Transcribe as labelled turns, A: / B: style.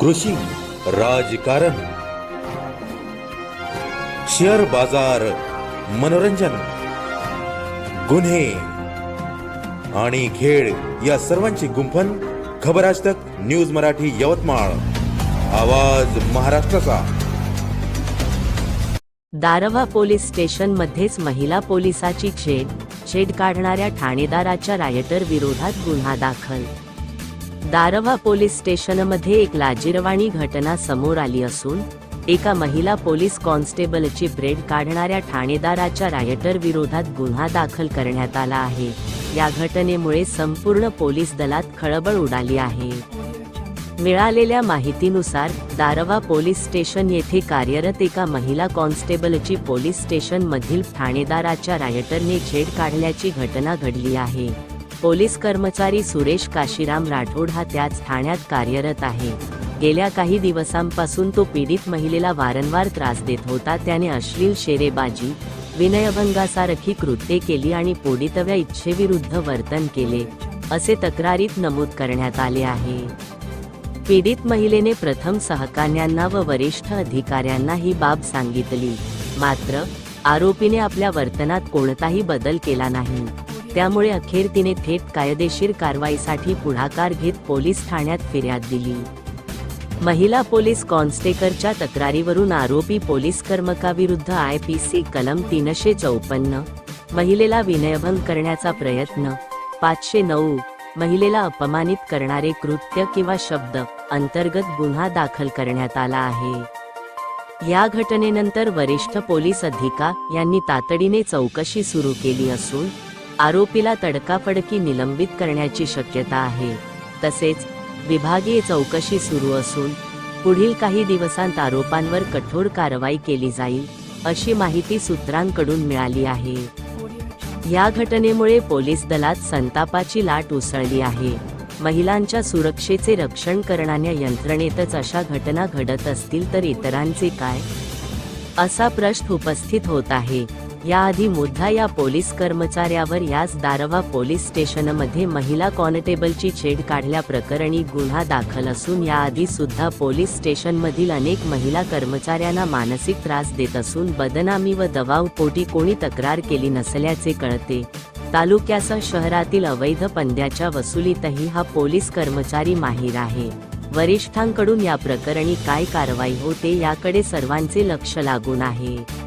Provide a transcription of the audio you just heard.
A: कृषी राजकारण शेअर बाजार मनोरंजन गुन्हे आणि खेळ या सर्वांची गुंफण खबर आज तक न्यूज मराठी यवतमाळ. आवाज महाराष्ट्राचा.
B: दारव्हा पोलीस स्टेशन मध्येच महिला पोलिसाची छेड छेड काढणाऱ्या ठाणेदाराच्या रायटर विरोधात गुन्हा दाखल दारव्हा पोलीस स्टेशनमध्ये एक लाजिरवाणी घटना समोर आली असून एका महिला पोलीस कॉन्स्टेबलची ब्रेड काढणाऱ्या ठाणेदाराच्या रायटर विरोधात गुन्हा दाखल करण्यात आला आहे. या घटनेमुळे संपूर्ण पोलीस दलात खळबळ उडाली आहे. मिळालेल्या माहितीनुसार दारवा पोलीस स्टेशन येथे कार्यरत एका महिला कॉन्स्टेबलची पोलीस स्टेशन मधील ठाणेदाराच्या रायटरने छेड काढल्याची घटना घडली आहे. पोलीस कर्मचारी सुरेश काशीराम राठोड हा त्याच ठाण्यात कार्यरत आहे. गेल्या काही दिवसांपासून तो पीडित महिलेला वारंवार त्रास देत होता. त्याने अश्लील शेरेबाजी विनयभंगासारखी कृत्ये केली आणि पोडितव्या इच्छेविरुद्ध वर्तन केले असे तक्रारीत नमूद करण्यात आले आहे. पीडित महिलेने प्रथम सहकार्यांना व वरिष्ठ अधिकाऱ्यांना ही बाब सांगितली. मात्र आरोपीने आपल्या वर्तनात कोणताही बदल केला नाही. त्यामुळे अखेर तिने थेट कायदेशीर कारवाईसाठी पुढाकार घेत पोलीस ठाण्यात फिर्याद दिली. महिला पोलीस कॉन्स्टेकरच्या तक्रारीवरून आरोपी पोलीस कर्मकाविरुद्ध आय पी सी कलम तीनशे चौपन्न महिलेला विनयभंग करण्याचा प्रयत्न पाचशे नऊ महिलेला अपमानित करणारे कृत्य किंवा शब्द अंतर्गत गुन्हा दाखल करण्यात आला आहे. या घटनेनंतर वरिष्ठ पोलीस अधिका यांनी तातडीने चौकशी सुरू केली असून आरोपीला तडकाफडकी निलंबित करण्याची शक्यता आहे. तसेच विभागीय चौकशी सुरू असून पुढील काही दिवसांत आरोपांवर कठोर कारवाई केली जाईल अशी माहिती सूत्रांकडून मिळाली आहे. या घटनेमुळे पोलीस दलात संतापाची लाट उसळली आहे. महिलांच्या सुरक्षेचे रक्षण करणाऱ्या यंत्रणेतच अशा घटना घडत असतील तर इतरांचे काय? असा प्रश्न उपस्थित होत आहे. याआधी मुद्दा या पोलीस कर्मचाऱ्यावर याच दारवा पोलीस स्टेशनमध्ये महिला कॉन्स्टेबलची छेड काढल्या प्रकरणी गुन्हा दाखल असून याआधी सुद्धा पोलीस स्टेशनमधील अनेक महिला कर्मचाऱ्यांना मानसिक त्रास देत असून बदनामी व दबावपोटी कोणी तक्रार केली नसल्याचे कळते. तालुक्यासह शहरातील अवैध पंद्याच्या वसुलीतही हा पोलीस कर्मचारी माहीर आहे. वरिष्ठांकडून या प्रकरणी काय कारवाई होते याकडे सर्वांचे लक्ष लागून आहे.